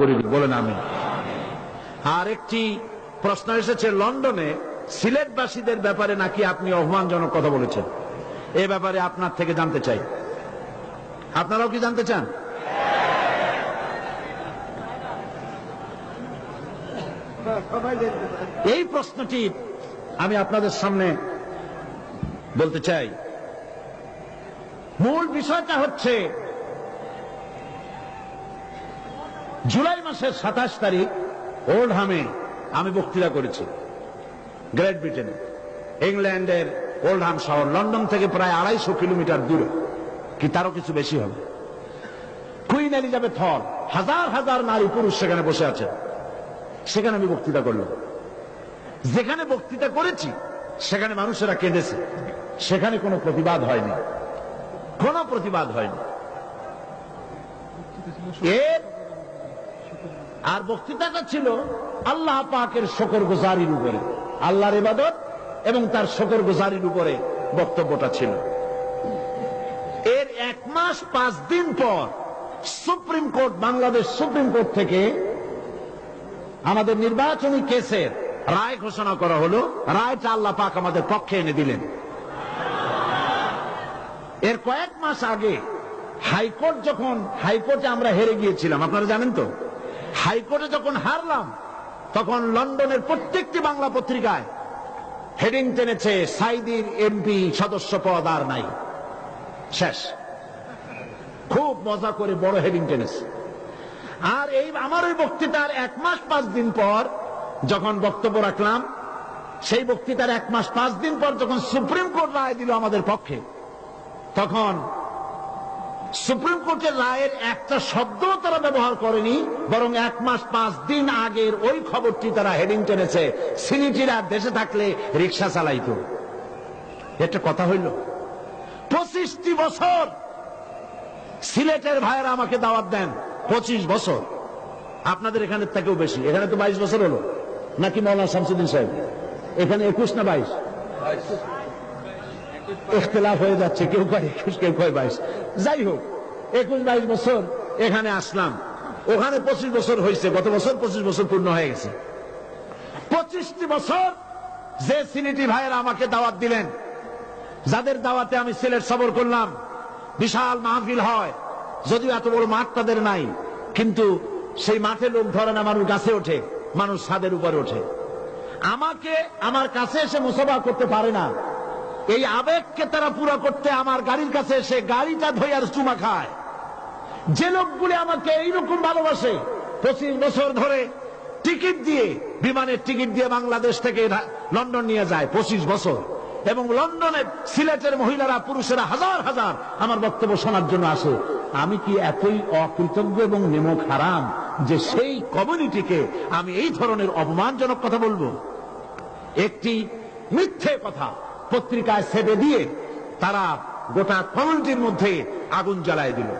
করে দিই বলেন আমি আর একটি প্রশ্ন এসেছে, লন্ডনে সিলেটবাসীদের ব্যাপারে নাকি আপনি অপমানজনক কথা বলেছেন? এ ব্যাপারে আপনার থেকে জানতে চাই। আপনারাও কি জানতে চান? এই প্রশ্নটি আমি আপনাদের সামনে বলতে চাই। মূল বিষয়টা হচ্ছে জুলাই মাসের সাতাশ তারিখ ওল্ডহামে আমি বক্তৃতা করেছি। গ্রেট ব্রিটেনে। ইংল্যান্ডের ওল্ডহাম শহর, লন্ডন থেকে প্রায় আড়াইশো কিলোমিটার দূরে। কি তারও কিছু বেশি হবে? কুইন এলিজাবেথ হল, হাজার হাজার নারী পুরুষ সেখানে বসে আছে। সেখানে আমি বক্তৃতা করলাম। যেখানে বক্তৃতা করেছি, সেখানে মানুষেরা কেঁদেছে। সেখানে কোনো প্রতিবাদ হয়নি। কোনো প্রতিবাদ হয়নি। এর আর বক্তৃতাটা ছিল আল্লাহ পাকের শকর গুজারির উপরে। আল্লাহর ইবাদত এবং তার শকর গুজারির উপরে বক্তব্যটা ছিল। এর এক মাস পাঁচ দিন পর supreme court, Bangladesh supreme court থেকে আমাদের নির্বাচনী কেসের রায় ঘোষণা করা হলো। রায়টা আল্লাহ পাক আমাদের পক্ষে এনে দিলেন। এর কয়েক মাস আগে হাইকোর্ট, যখন হাইকোর্টে আমরা হেরে গিয়েছিলাম, আপনারা জানেন তো? হাইকোর্টে যখন হারলাম, তখন লন্ডনের প্রত্যেকটি বাংলা পত্রিকায় হেডিং টেনেছে, সাইদির এমপি সদস্য পদ আর নাই। শেষ। খুব মজা করে বড় হেডিং টেনেছে। আর এই, আমার ওই বক্তৃতার এক মাস পাঁচ দিন পর যখন বক্তব্য রাখলাম, সেই বক্তৃতার এক মাস পাঁচ দিন পর যখন সুপ্রিম কোর্ট রায় দিল আমাদের পক্ষে, তখন সুপ্রিম কোর্টের রায়ের একটা শব্দ তারা ব্যবহার করেনি, বরং এক মাস পাঁচ দিন আগের ওই খবরটি তারা হেডিং টেনেছে, সিনিটিরা দেশে থাকলে রিক্সা চালাইত। একটা কথা হইল, পঁচিশটি বছর সিলেটের ভাইয়েরা আমাকে দাওয়াত দেন, পঁচিশ বছর। আপনাদের এখানে থেকেও বেশি, এখানে তো বাইশ বছর হলো। নাকি মৌলানা শামসুদ্দিন সাহেব? এখানে একুশ না বাইশ? ইখতলাফ হয়ে যাচ্ছে, কেউ কয় একুশ, কেউ কয় বাইশ। যাই হোক, একুশ, বাইশ বছর এখানে আসলাম। ওখানে পঁচিশ বছর হয়েছে, গত বছর পঁচিশ বছর পূর্ণ হয়ে গেছে। পঁচিশটি বছর যে সিনিটি ভাইয়েরা আমাকে দাওয়াত দিলেন, যাদের দাওয়াতে আমি সিলেট সবর করলাম, বিশাল মাহফিল হয়। যদিও এত বড় মাঠ তাদের নাই, কিন্তু সেই মাঠে লোক ধরে না, মানুষ গাছে ওঠে, মানুষ ছাদের উপরে ওঠে। আমাকে আমার কাছে এসে মুসাফা করতে পারে না এই আবেগকে তারা পুরো করতে আমার গাড়ির কাছে এসে গাড়িটা ধইয়ার চুমা খায়। যে লোকগুলি আমাকে এইরকম ভালোবাসে, পঁচিশ বছর ধরে টিকিট দিয়ে, বিমানের টিকিট দিয়ে বাংলাদেশ থেকে লন্ডন নিয়ে যায়, পঁচিশ বছর। এবং লন্ডনে সিলেটের মহিলারা, পুরুষেরা হাজার হাজার আমার বক্তব্য শোনার জন্য আসে। আমি কি এতই অকৃতজ্ঞ এবং নেমক হারাম যে সেই কমিউনিটিকে আমি এই ধরনের অপমানজনক কথা বলব? একটি মিথ্যে কথা। পত্রিকায় ছেপে দিয়ে তারা গোটা কমিউনিটির মধ্যে আগুন জ্বালায় দিল।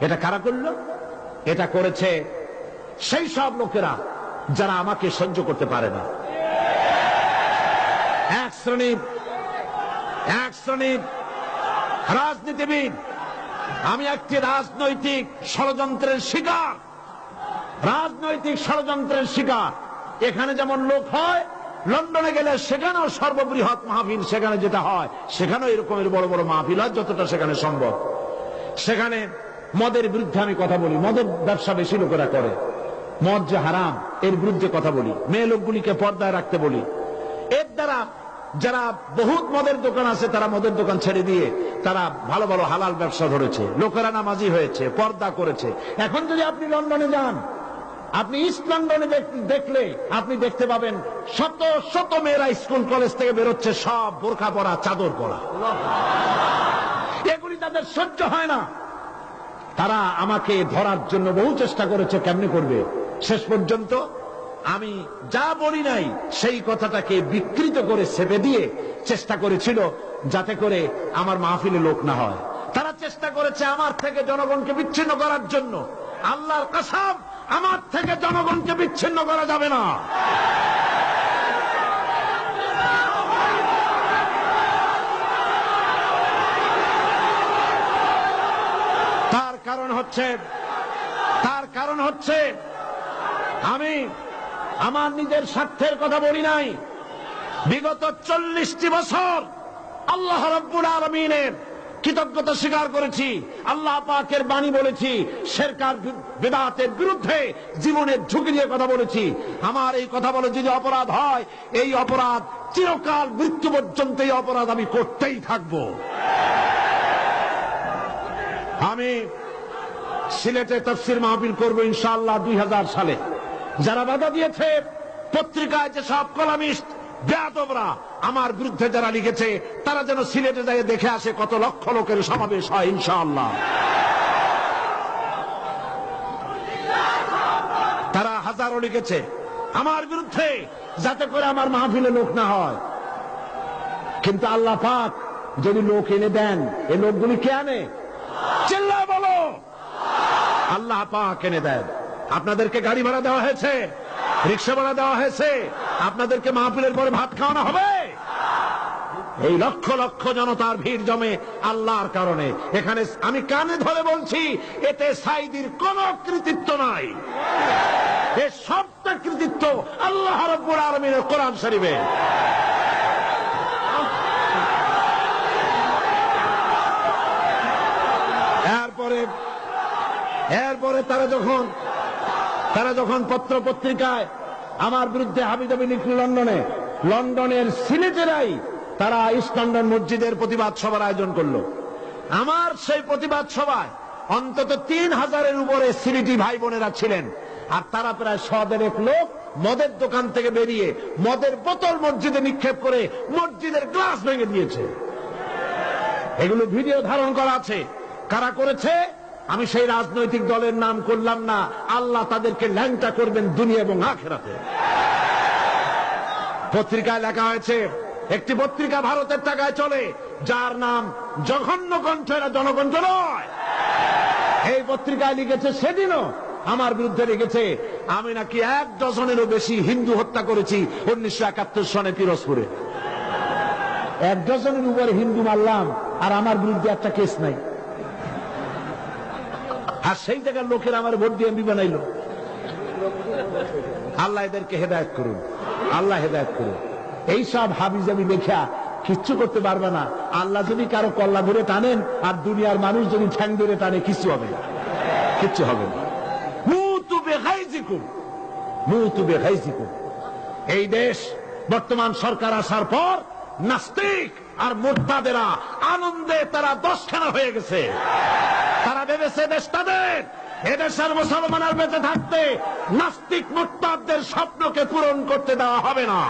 এটা কারা করল? এটা করেছে সেই সব লোকেরা যারা আমাকে সহ্য করতে পারে না। এক শ্রেণির এক শ্রেণির রাজনীতিবিদ, আমি একটি রাজনৈতিক ষড়যন্ত্রের শিকার। রাজনৈতিক ষড়যন্ত্রের শিকার। এখানে যেমন লোক হয় লন্ডনে গেলে সেখানেও সর্ববৃহৎ মাহফিল সেখানে যেটা হয়, সেখানেও এরকমের বড় বড় মাহফিল হয় যতটা সেখানে সম্ভব। সেখানে মদের বিরুদ্ধে আমি কথা বলি, মদের ব্যবসা বেশি লোকেরা করে। মদ যে হারাম, এর বিরুদ্ধে কথা বলি। মেয়ে লোকগুলিকে পর্দায় রাখতে বলি। এর দ্বারা যারা বহুত মদের দোকান আছে, তারা মদের দোকান ছেড়ে দিয়ে তারা ভালো ভালো হালাল ব্যবসা ধরেছে। লোকেরা নামাজি হয়েছে, পর্দা করেছে। এখন যদি আপনি লন্ডনে যান আপনি ইস্ট লন্ডনে দেখলে আপনি দেখতে পাবেন শত শত মেয়েরা স্কুল, কলেজ থেকে বেরোচ্ছে, সব বোরখা পরা, চাদর পরা। এগুলি তাদের সহ্য হয় না। তারা আমাকে ধরার জন্য বহু চেষ্টা করেছে, কেমনে করবে? শেষ পর্যন্ত আমি যা বলি নাই, সেই কথাটাকে বিকৃত করে সেপে দিয়ে চেষ্টা করেছিল যাতে করে আমার মাহফিলে লোক না হয়। তারা চেষ্টা করেছে আমার থেকে জনগণকে বিচ্ছিন্ন করার জন্য। আল্লাহর কাসাম আমার থেকে জনগণকে বিচ্ছিন্ন করা যাবে না। তার কারণ হচ্ছে, তার কারণ হচ্ছে, আমি আমার নিজের স্বার্থের কথা বলি নাই। বিগত চল্লিশটি বছর আল্লাহ রব্বুল আলমিনের কৃতজ্ঞতা স্বীকার করেছি, আল্লাহ পাকের বাণী বলেছি সরকার বেদাতের বিরুদ্ধে জীবনের ঝুঁকি দিয়ে কথা বলেছি। আমার এই কথা বলে যদি অপরাধ হয়, এই অপরাধ চিরকাল মৃত্যু পর্যন্ত এই অপরাধ আমি করতেই থাকব। আমি সিলেটে তফসির মাহবিল করব ইনশাআল্লাহ দুই হাজার সালে। যারা বাধা দিয়েছে, পত্রিকায় যে সব কলামিস্ট বেয়াদবরা আমার বিরুদ্ধে যারা লিখেছে, তারা যেন সিলেটে যায় দেখে আসে কত লক্ষ লোকের সমাবেশ হয়, ইনশাআল্লাহ। তারা হাজারো লিখেছে, আমার বিরুদ্ধে যাতে করে আমার মাহফিলে লোক না হয়। কিন্তু আল্লাহ পাক যদি লোক এনে দেন এই লোকগুলি কে আনে? চিল্লায় বলো। আল্লাহ পাক এনে দেন। আপনাদেরকে গাড়ি ভাড়া দেওয়া হয়েছে, রিক্সা ভাড়া দেওয়া হয়েছে আপনাদেরকে মাহফিলের পরে ভাত খাওয়ানো হবে? এই লক্ষ লক্ষ জনতার ভিড় জমে আল্লাহর কারণে। এখানে আমি কানে ধরে বলছি, এতে সাইদির কোন কৃতিত্ব নাই। এ সবটা কৃতিত্ব আল্লাহ রব্বুল আলমিনের কোরআন শরীফে। এরপরে এরপরে তারা যখন তারা যখন পত্র পত্রিকায় আমার বিরুদ্ধে হাবিজাবি লিখল লন্ডনে। লন্ডনের সিলেটেরাই তারা ইস্ট লন্ডন মসজিদের প্রতিবাদ সভার আয়োজন করল। আমার সেই প্রতিবাদ সভায় অন্তত তিন হাজারের উপরে সিলেটি ভাই বোনেরা ছিলেন। আর তারা প্রায় সদেরেক লোক মদের দোকান থেকে বেরিয়ে মদের বোতল মসজিদে নিক্ষেপ করে মসজিদের গ্লাস ভেঙে দিয়েছে। এগুলো ভিডিও ধারণ করা আছে। কারা করেছে? আমি সেই রাজনৈতিক দলের নাম করলাম না। আল্লাহ তাদেরকে ল্যাংটা করবেন দুনিয়া এবং আখেরাতে। পত্রিকায় লেখা হয়েছে, একটি পত্রিকা ভারতের টাকায় চলে, যার নাম জঘন্য কণ্ঠ এরা জনকণ্ঠ নয়। এই পত্রিকায় লিখেছে, সেদিনও আমার বিরুদ্ধে লিখেছে, আমি নাকি এক ডজনেরও বেশি হিন্দু হত্যা করেছি উনিশশো একাত্তর সনে পিরোজপুরে। এক ডজনের উপরে হিন্দু মারলাম, আর আমার বিরুদ্ধে একটা কেস নাই। আর সেই জায়গার লোকের আমার ভোট দিয়ে এমপি আল্লাহ এদেরকে হেদায়ত করুন। আল্লাহ হেদায়ত করুন। এইসব হাবিজাবি লেখা কিচ্ছু করতে পারবে না। আল্লাহ যদি কারও কল্লা ধরে টানেন, আর দুনিয়ার মানুষ যদি ঠ্যাং ধরে টানে কিছু হবে না। কিচ্ছু হবে না। এই দেশ বর্তমান সরকার আসার পর নাস্তিক আর মোর্তাদেরা আনন্দে তারা দশখানা হয়ে গেছে। ভেবেছে দেশ তাদের। এদেশের মুসলমান আর বেঁচে থাকতে নাস্তিক মোর্তাদের স্বপ্নকে পূরণ করতে দেওয়া হবে না।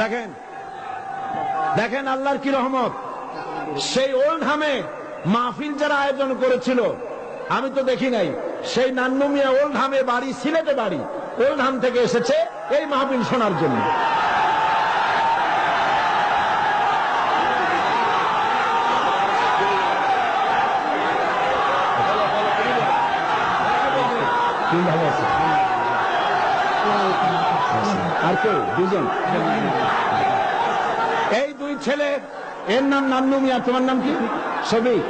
দেখেন। দেখেন আল্লাহর কি রহমত? সেই ওল্ড হামে মাহফিল যারা আয়োজন করেছিল, আমি তো দেখি নাই, সেই নান্নু মিয়া ওল্ড হামে বাড়ি, সিলেটে বাড়ি, ওল্ড হাম থেকে এসেছে এই মাহফিল শোনার জন্য। আর কেউ দুজন। এই দুই ছেলে, এর নাম নান্নু মিয়া, তোমার নাম কি? শফিক।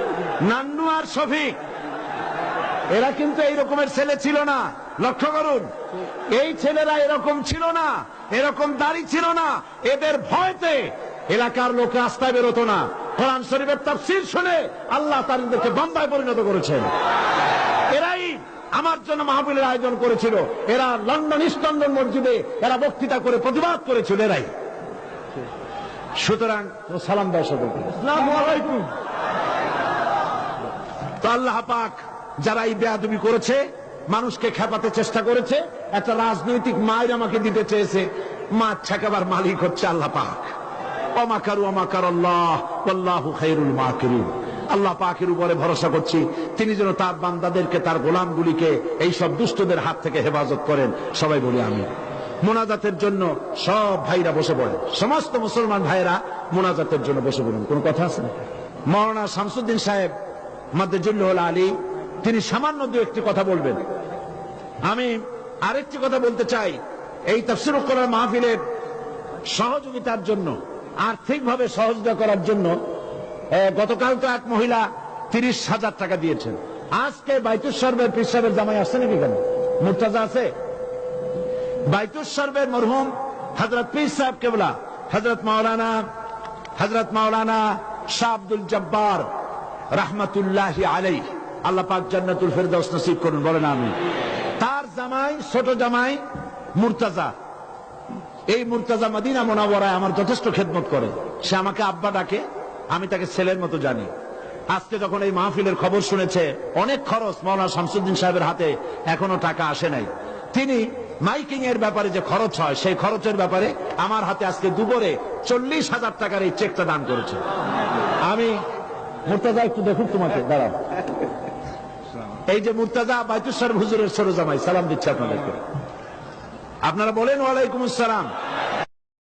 নান্নু আর শফিক। এরা কিন্তু এই রকমের ছেলে ছিল না। লক্ষ্য করুন। এই ছেলেরা এরকম ছিল না। এরকম দাড়ি ছিল না। এদের ভয়তে এলাকার লোক রাস্তায় বেরোতো না। কোরআন শরীফের তাফসীর শুনে আল্লাহ তাদেরকে বম্বায় পরিণত করেছেন। এরাই আমার জন্য মাহফিলের আয়োজন করেছিল। এরা লন্ডন, ইস্ট লন্ডন মসজিদে এরা বক্তৃতা করে প্রতিবাদ করেছিল এরাই। সুতরাং সালাম দাও সকলকে তো আল্লাহ পাক যারা এই বেয়াদবি করেছে, মানুষকে খেপাতে চেষ্টা করেছে, একটা রাজনৈতিক মায়ের আমাকে দিতে চেয়েছে। মা ছেকাবার মালিক হচ্ছে আল্লাহ পাক। অমাকারু অমাকার আল্লাহ আল্লাহু খাইরুল মাকিরুন। আল্লাহ পাকের উপরে ভরসা করছি, তিনি যেন তার বান্দাদেরকে, তার গোলামগুলিকে, এই সব দুষ্টদের হাত থেকে হেফাজত করেন। সবাই বলি আমি মোনাজাতের জন্য সব ভাইরা বসে পড়ে সমস্ত মুসলমান ভাইরা মোনাজাতের জন্য বসে পড়ুন। কোন কথা আছে না? শামসুদ্দিন সাহেব মাদ্দুল্লাহ আলী তিনি সামান্য দু একটি কথা বলবেন। আমি আরেকটি কথা বলতে চাই। এই তফসির করার মাহফিলের সহযোগিতার জন্য, আর্থিকভাবে সহযোগিতা করার জন্য গতকাল তো এক মহিলা তিরিশ হাজার টাকা দিয়েছেন। আজকে বাইতুর সর্বের পিসাবের জামাই আসছে নাকি কেন? মুর্তাজা আছে? সর্বের মরহুম হজরত পীর সাহেব কেবলা হজরত মাওলানা হজরত মাওলানা শাহ আব্দুল জব্বার। রহমতুল্লাহ আলাই আল্লাহ পাক জান্নাতুল ফেরদাউস নসিব করুন, বলেন আমি তার জামাই, ছোট জামাই, মুর্তাজা। এই মুর্তাজা মদিনা মোনাবরায় আমার যথেষ্ট খেদমত করে। সে আমাকে আব্বা ডাকে, আমি তাকে ছেলের মতো জানি। আজকে যখন এই মাহফিলের খবর শুনেছে, অনেক খরচ মৌলানা শামসুদ্দিন সাহেবের হাতে এখনও টাকা আসে নাই। তিনি মাইকিং এর ব্যাপারে যে খরচ হয়, সেই খরচের ব্যাপারে আমার হাতে আজকে দুপুরে চল্লিশ হাজার টাকার এই চেকটা দান করেছে। আমি মুর্তাজা একটু দেখুন তোমাকে, দাঁড়াও। এই যে মুর্তাজা বাইতুসার হুজুরের সরোজামাই, সালাম দিচ্ছে আপনাদেরকে। আপনারা বলেন, ওয়ালাইকুম আসসালাম।